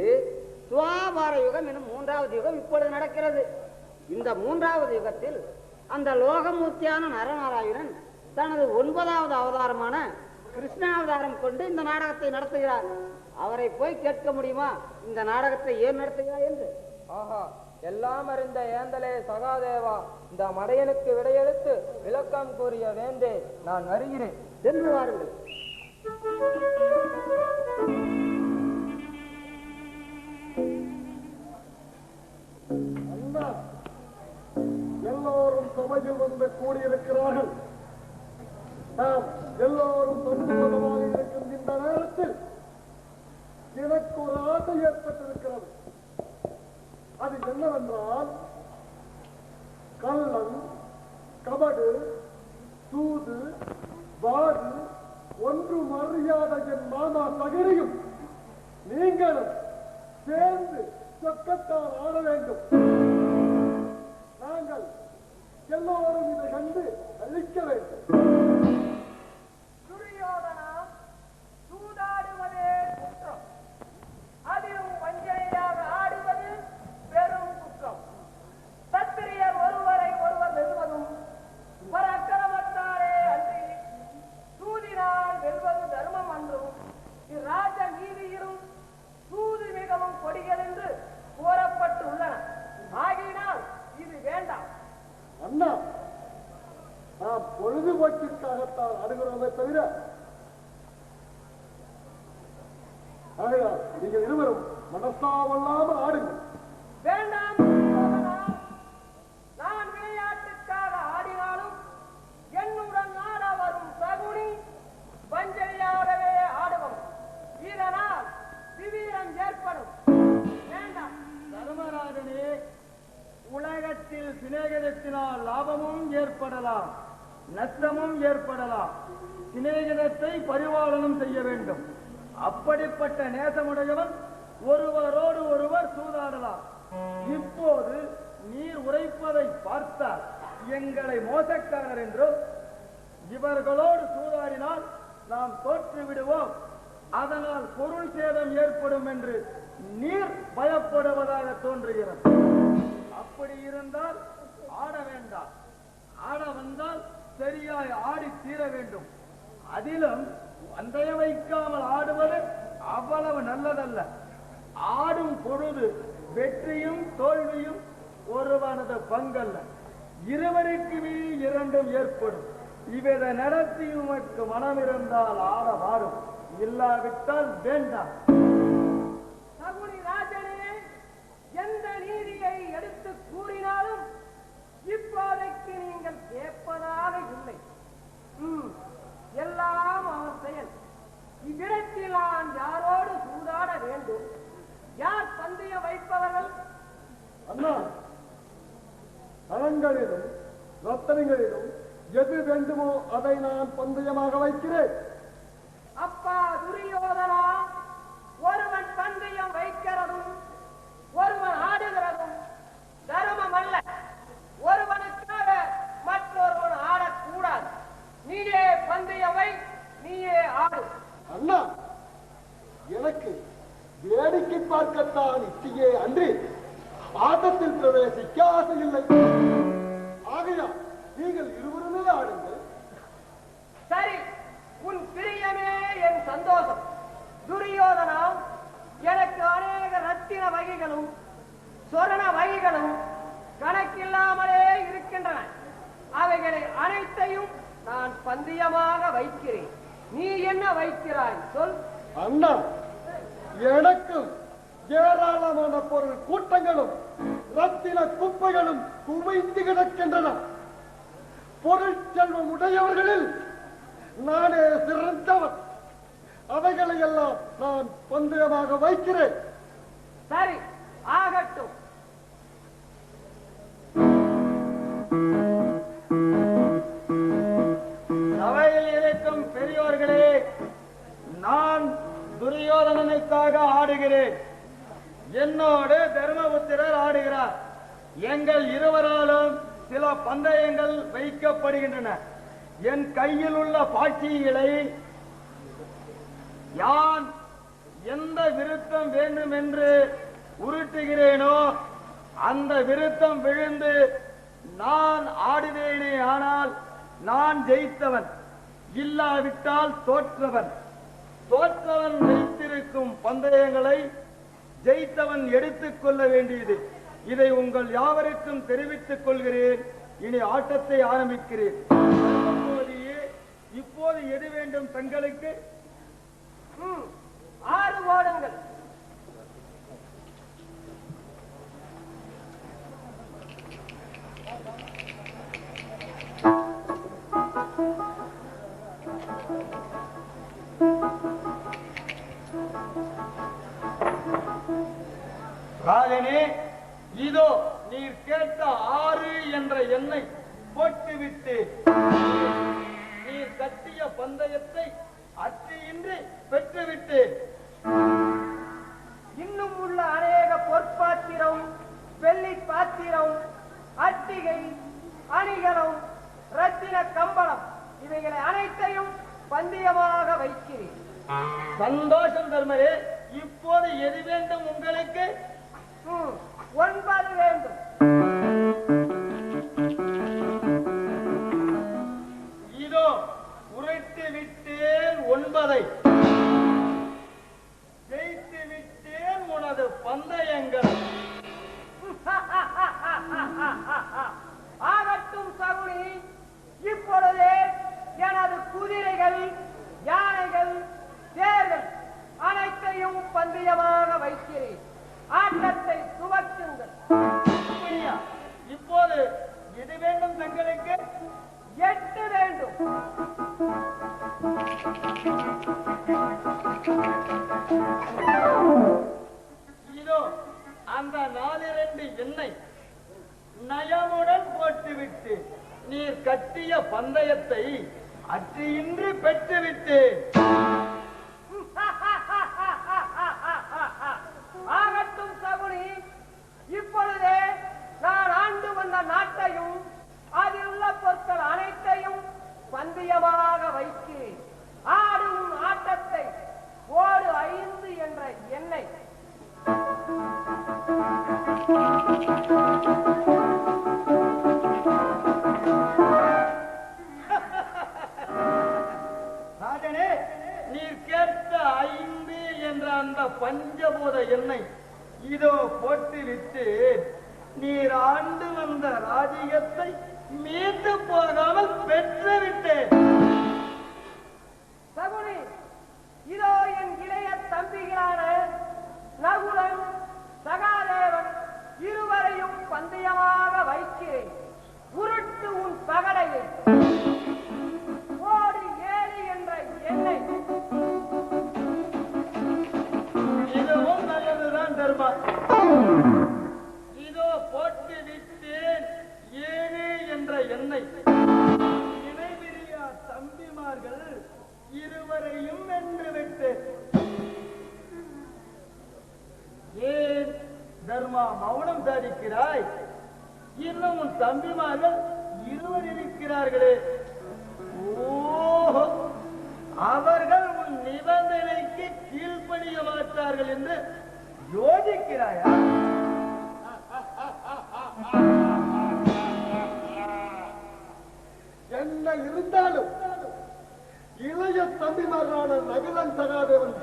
முடிந்து துவாபார யுகம் எனும் மூன்றாவது யுகம் இப்பொழுது நடக்கிறது. இந்த மூன்றாவது யுகத்தில் அந்த லோகமூர்த்தியான நரநாராயணன் தனது ஒன்பதாவது அவதாரமான கிருஷ்ணாவதாரம் கொண்டு இந்த நாடகத்தை நடத்துகிறார். அவரை போய் கேட்க முடியுமா? இந்த நாடகத்தை ஏன் நடத்துகிறார் என்று? ஆஹா எல்லாம் அறிந்த ஏந்தலே சகாதேவா இந்த மடையனுக்கு விடையெடுத்து விளக்கம் கூறிய வேந்தே நான் வருகிறேன். சென்று வாருங்கள். அண்ணா எல்லோரும் சபையில் வந்து கூடியிருக்கிறார்கள். நாம் எல்லோரும் சந்தோஷமாக இருக்கும் இந்த நேரத்தில் எனக்கு ஒரு ஆசை ஏற்பட்டிருக்கிறது. அது என்னவென்றால் கள்ளம் கபடு தூது வாது ஒன்று அறியாத என் மாமா தகரியும் நீங்களும் சேர்ந்து சொக்கத்தால் ஆட வேண்டும். எல்லோரும் இதை கண்டு அழிக்க வேண்டும். லாபமும் ஏற்படலாம் நஷ்டமும் ஏற்படலாம். சிநேகிதத்தை பரிபாலனம் செய்ய வேண்டும். அப்படிப்பட்ட நேசமுடையவன் ஒருவரோடு ஒருவர் சூதாடலாம். இப்போது நீர் உரைப்பதை பார்த்தால் எங்களை மோசக்காரர் என்றும் இவர்களோடு சூதாடினால் நாம் தோற்று விடுவோம் அதனால் பொருள் சேதம் ஏற்படும் என்று நீர் பயப்படுவதாக தோன்றுகிறது. அப்படி இருந்தால் ஆட வேண்டாம். ஆட வந்தால் சரியாய் ஆடி தீர வேண்டும். அதிலும் வந்தயம் வைக்காமல் ஆடுவது அவ்வளவு நல்லதல்ல. ஆடும் பொழுது வெற்றியும் தோல்வியும் ஒருவனது பங்கல்ல. இருவருக்குமே இரண்டும் ஏற்படும். இவரை நடத்தி உமக்கு மனம் இருந்தால் ஆட வாடும் இல்லாவிட்டால் வேண்டாம். யார் பந்தயம் வைப்பவர்கள்? அண்ணா தலங்களிலும் ரத்தனங்களிலும் எது வேண்டுமோ அதை நான் பந்தயமாக வைக்கிறேன். அப்பா துரியோதனா ஒருவன் பந்தயம் வைக்கிறதும் ஒருவன் ஆடுகிறதும் தர்மம் அல்ல ஒருவனுக்காக மற்றொருவன் ஆடக்கூடாது. நீயே பந்தயம் வை நீயே ஆடு. அண்ணா எனக்கு பார்க்கத்தான் இச்சையே அன்றி ஆட்டத்தில் பிரவேசிக்க ஆசையில்லை ஆகையால் நீங்கள் இருவருமே ஆடுங்கள். சரி உன் பிரியமே என் சந்தோஷம். துரியோதனா எனக்கு அநேக ரத்தின வகைகளும் சொரண வகைகளும் கணக்கில்லாமலே இருக்கின்றன. அவைகளை அனைத்தையும் நான் பந்தயமாக வைக்கிறேன். நீ என்ன வைக்கிறாய்? சொல். அண்ணா எனக்கும் ஏராளமான பொருள் கூட்டங்களும் ரத்தின குப்பைகளும் குவிந்து கிடக்கின்றன. பொருள் செல்வம் உடையவர்களில் நானே சிறந்தவன். அவைகளை எல்லாம் நான் பந்தயமாக வைக்கிறேன். சரி ஆகட்டும். சபையில் இருக்கும் பெரியோர்களே நான் துரியோதனனுக்காக ஆடுகிறேன். என்னோடு தர்மபுத்திரர் ஆடுகிறார். எங்கள் இருவராலும் சில பந்தயங்கள் வைக்கப்படுகின்றன. என் கையில் உள்ள பாட்சிகளை யான் எந்த விருத்தம் வேண்டும் என்று உருட்டுகிறேனோ அந்த விருத்தம் விழுந்து நான் ஆடுவேனே ஆனால் நான் ஜெயித்தவன் இல்லாவிட்டால் தோற்றவன். தோற்றவன் வைத்திருக்கும் பந்தயங்களை ஜெயித்தவன் எடுத்துக் கொள்ள வேண்டியது. இதை உங்கள் யாவருக்கும் தெரிவித்துக் கொள்கிறேன். இனி ஆட்டத்தை ஆரம்பிக்கிறேன். இப்போது எது வேண்டும் தங்களுக்கு ரத்தின கம்பளம். இவைகளை அனைத்தையும் பந்தயமாக வைக்கிறேன். சந்தோஷம் தர்மரு. இப்போது எது வேண்டும் உங்களுக்கு? ஒன்பது வேண்டும். இதோ உரைத்து விட்டேன் ஒன்பதை. ஜெயித்து விட்டேன் உனது பந்தயங்கள். ha ha ha ha ha ha குதிரைகள் யானைகள் தேர்கள் அனைத்தையும் பந்தயமாக வை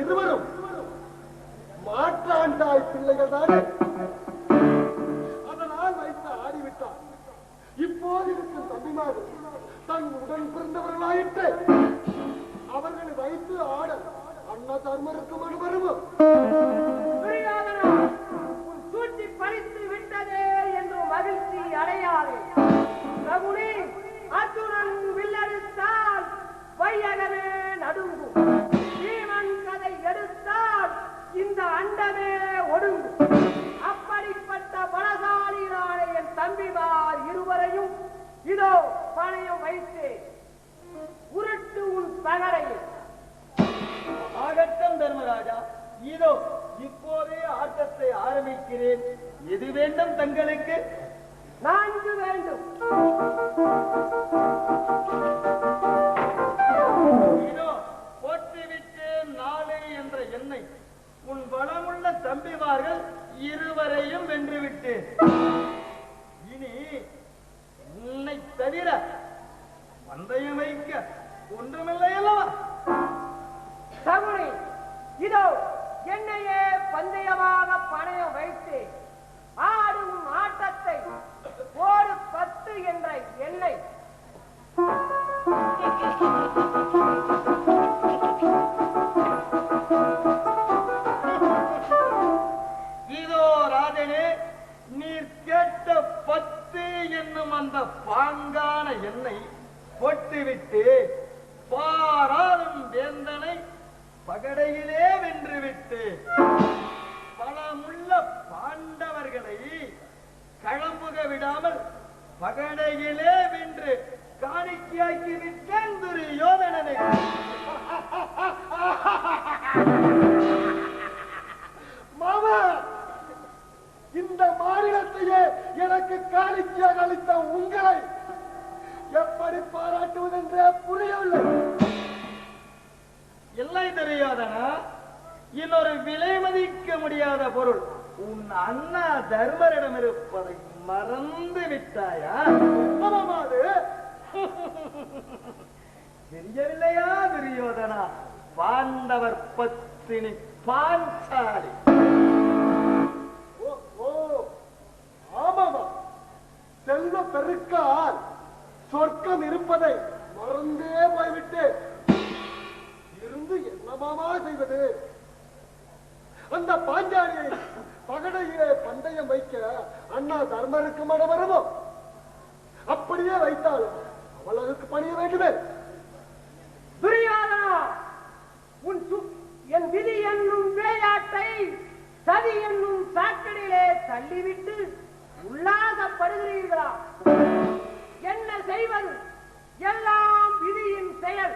இருவரும் பந்தயம் வைக்க ஒன்றுமில்லை அல்லவா சகுனி இதோ என்னையே பந்தயமாக பணயம் வைத்து ஆடும் ஆட்டத்தை ஒரு பத்து என்ற எண்ணை இதோ ராஜனே நீர் கேட்ட பத்து என்னும் அந்த பாங்கான எண்ணெய் கொட்டுவிட்டு பாராளும் வேந்தனை பகடையிலே வென்றுவிட்டு பலமுள்ள பாண்டவர்களை களமுக விடாமல் பகடையிலே வென்று காணிக்கையாக்கி விட்டேன் துரியோதனனை மாமா இந்த மாநிலத்தையே எனக்கு காணிக்கையாக அளித்த உங்களை எப்படி பாராட்டுவதென்றே புரியவில்லை இல்லை தெரியாதனா? இன்னொரு விலை மதிக்க முடியாத பொருள். உன் அண்ணா தர்மரிடம் இருப்பதை மறந்து விட்டாயா? அது தெரியவில்லையா துரியோதனா? பாண்டவர் பத்தினி பாஞ்சாலி. ஓ, ஓ, ஆமாமா. செல்வ பெருக்கா சொர்க்கம் இருப்பதை மறந்தே போய்விட்டு இருந்து என்னமாமா செய்வது? அந்த பாஞ்சாலியை பகடையிலே பந்தயம் வைக்க அண்ணா தர்மருக்கு மன வருமோ? அப்படியே வைத்தால் அவளுக்கு பணிய வேண்டுமே. புரியாதா உன் சு- என் விதி என்னும் விளையாட்டை சதி என்னும் சாக்கடையிலே தள்ளிவிட்டு உல்லாசப்படுகிறீர்களா என்ன செய்வது? எல்லாம் விதியின் செயல்.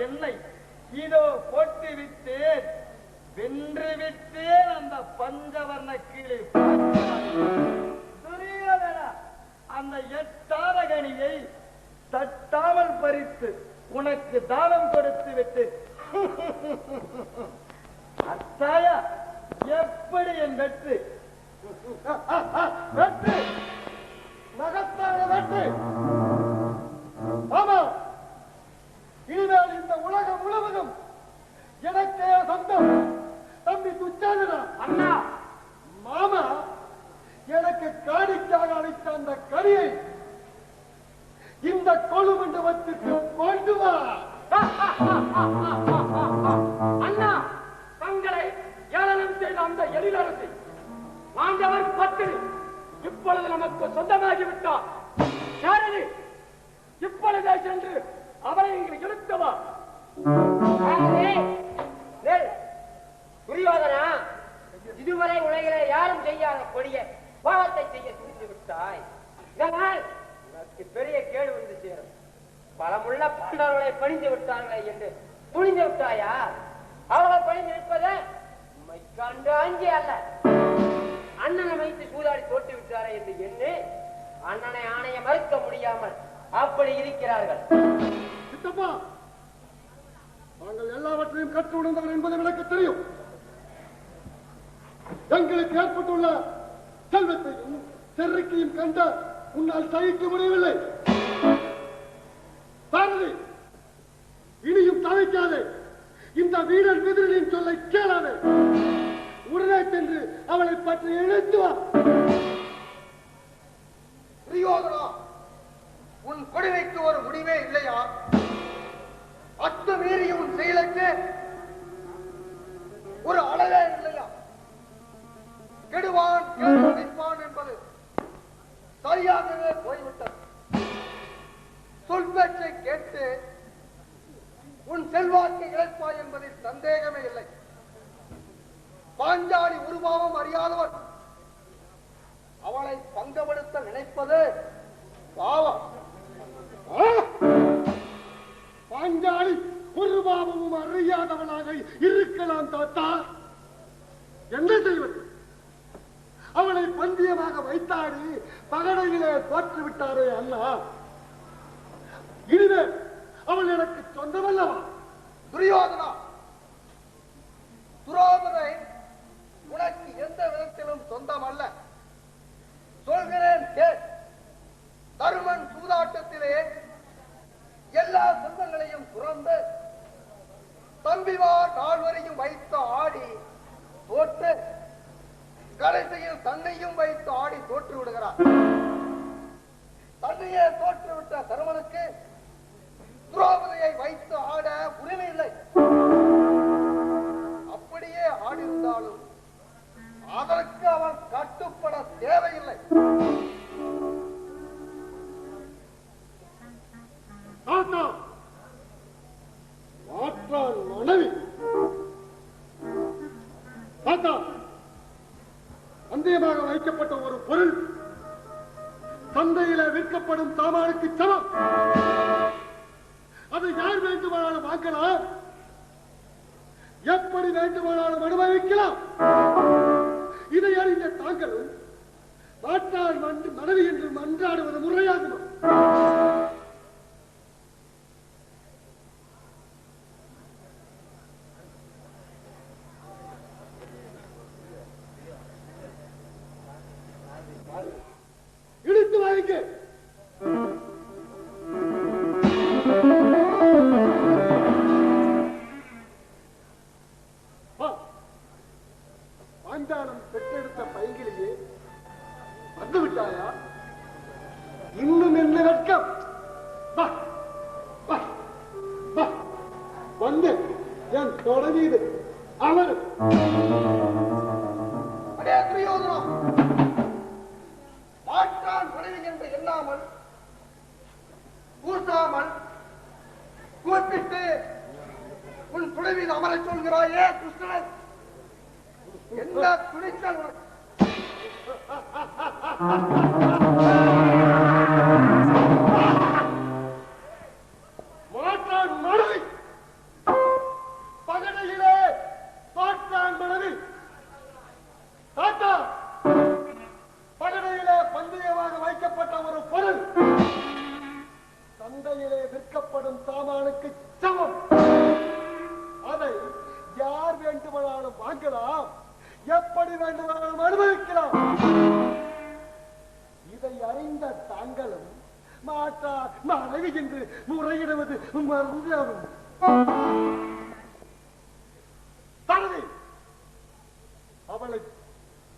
என்னை எண்ணெய் இதோ போட்டு விட்டேன் வென்று விட்டேன் அந்த பஞ்சவர்ண கீழே. துரியோதனா அந்த எட்டாரகணியை தட்டாமல் பறித்து உனக்கு தானம் கொடுத்து விட்டு. அத்தாயா எப்படி என் வெற்றி வெற்றி மகத்தான வெற்றி ஆமா! இனிமேல் இந்த உலகம் முழுவதும் எனக்கே சொந்தம் தம்பி துச்சாதனா அண்ணா. மாமா எனக்கு காணிக்காக அளித்த அந்த கரியை இந்த கொழு மண்டபத்துக்கு துரியோதனா இதுவரை உலகிலே யாரும் செய்யாத கொடிய பாவத்தை செய்ய துணிந்து விட்டாய் இதனால் உனக்கு பெரிய கேடு வந்து சேரும் பலமுள்ள பாண்டவர்களை பணிந்து விட்டார்களே என்று துணிந்து விட்டாயா அவர்கள் பணிந்து நிற்பது உம்மை கண்டு அஞ்சி அல்ல அண்ணனை வைத்து சூதாடி தோட்டு விட்டாரே என்று எண்ணி அண்ணனை ஆணைய மறுக்க முடியாமல் அப்படி இருக்கிறார்கள். சித்தப்பா நாங்கள் எல்லாவற்றையும் கற்று உணர்ந்தவர் என்பது எனக்கு தெரியும். எங்களுக்கு ஏற்பட்டுள்ள செல்வத்தையும் செருக்கையும் கண்ட உன்னால் சகிக்க முடியவில்லை. பாரதி இனியும் தவிக்காதே. இந்த வீரர் விதிரின் சொல்லை கேளாதே. உடனே சென்று அவளை பற்றி இழுத்து வா. துரியோதனா உன் கொடுமைக்கு ஒரு முடிவே இல்லையா? அத்துமீறிய உன் செயலுக்கு தேவையில்லை. துணைவில் சொல்கிறாயே கிருஷ்ணன். என்ன துணிச்சல் அறிந்த தாங்களும் மாட்டா மனைவி என்று முறையிடுவது மறந்தவும் தனது அவளை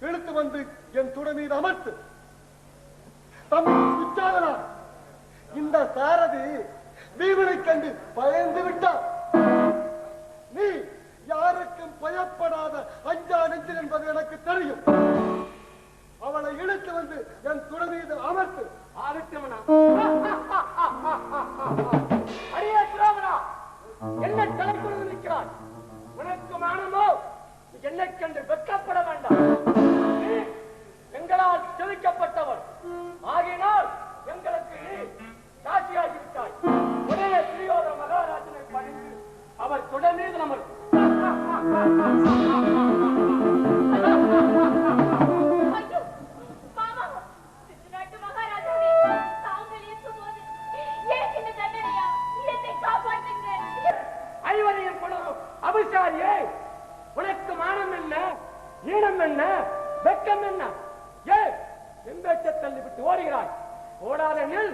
இழுத்து வந்து என் துணை மீது அமர்த்து தமிழ் இந்த சாரதி வீவனை கண்டு பயந்து விட்டார். நீ யாருக்கும் பயப்படாத அஞ்சா நெஞ்சில் என்பது எனக்கு தெரியும். அவளை இழுத்து வந்து என் துணை மீது அமர்த்து. ஆதித்யமனா. அடியே திராவணா என்ன தலை கொண்டு நிற்கிறாய் உனக்கு மானமோ? என்னை கண்டு வெட்கப்பட வேண்டாம். எங்களால் செலுக்கப்பட்டவர் ஆகினால் எங்களுக்கு நீ சாட்சியாகிவிட்டாய். உடனே துரியோத மகாராஜனை பணிந்து அவர் தொடர்ந்து மீது நமக்கு ஈனம் என்ன வெட்கம் என்ன ஏ எம்பேச்ச தள்ளி விட்டு ஓடுகிறாய் ஓடாத நில்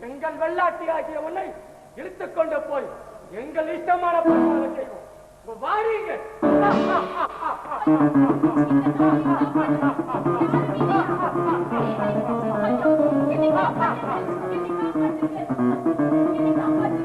எங்கள் வெள்ளாட்டி ஆகிய உன்னை இழுத்துக் கொண்டு போய் எங்கள் இஷ்டமான பரிமாணம் செய்வோம் வாரீங்க என்னை. என்னை. என்னை.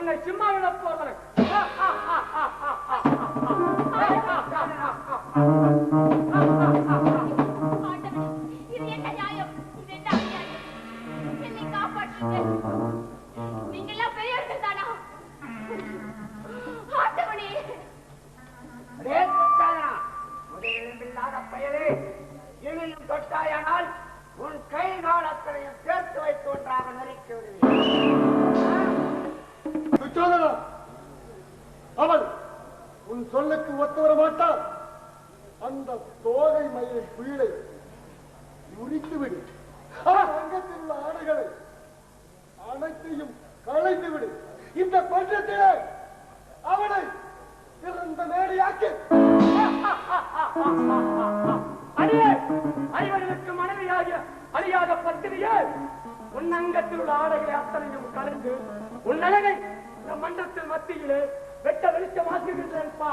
உன்னை சிம்மாவில போகிறேன் களைந்து விடு. இந்த பஞ்சத்திலே அவனை இருந்த மேடையாக்கி. அடியே ஐவர்களுக்கு மனைவியாகிய அறியாத பத்திரியே உன் அங்கத்தில் உள்ள ஆடைகளை அத்தனையும் கலந்து உன் அழகை இந்த மன்றத்தில் மத்தியிலே வெட்ட வெளிச்சமாக்குகின்றேன் பா